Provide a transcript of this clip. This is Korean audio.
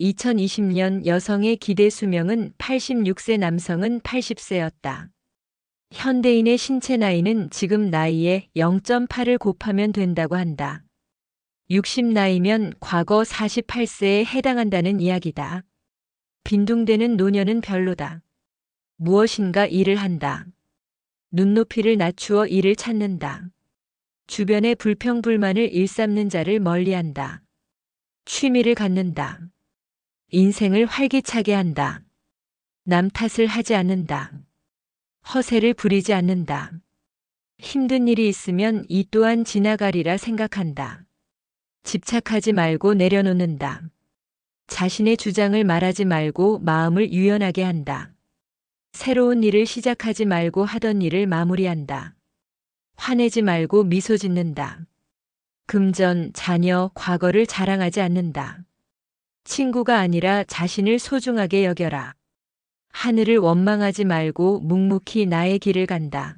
2020년 여성의 기대 수명은 86세 남성은 80세였다. 현대인의 신체 나이는 지금 나이에 0.8을 곱하면 된다고 한다. 60 나이면 과거 48세에 해당한다는 이야기다. 빈둥대는 노년은 별로다. 무엇인가 일을 한다. 눈높이를 낮추어 일을 찾는다. 주변의 불평불만을 일삼는 자를 멀리한다. 취미를 갖는다. 인생을 활기차게 한다. 남 탓을 하지 않는다. 허세를 부리지 않는다. 힘든 일이 있으면 이 또한 지나가리라 생각한다. 집착하지 말고 내려놓는다. 자신의 주장을 말하지 말고 마음을 유연하게 한다. 새로운 일을 시작하지 말고 하던 일을 마무리한다. 화내지 말고 미소 짓는다. 금전, 자녀, 과거를 자랑하지 않는다. 친구가 아니라 자신을 소중하게 여겨라. 하늘을 원망하지 말고 묵묵히 나의 길을 간다.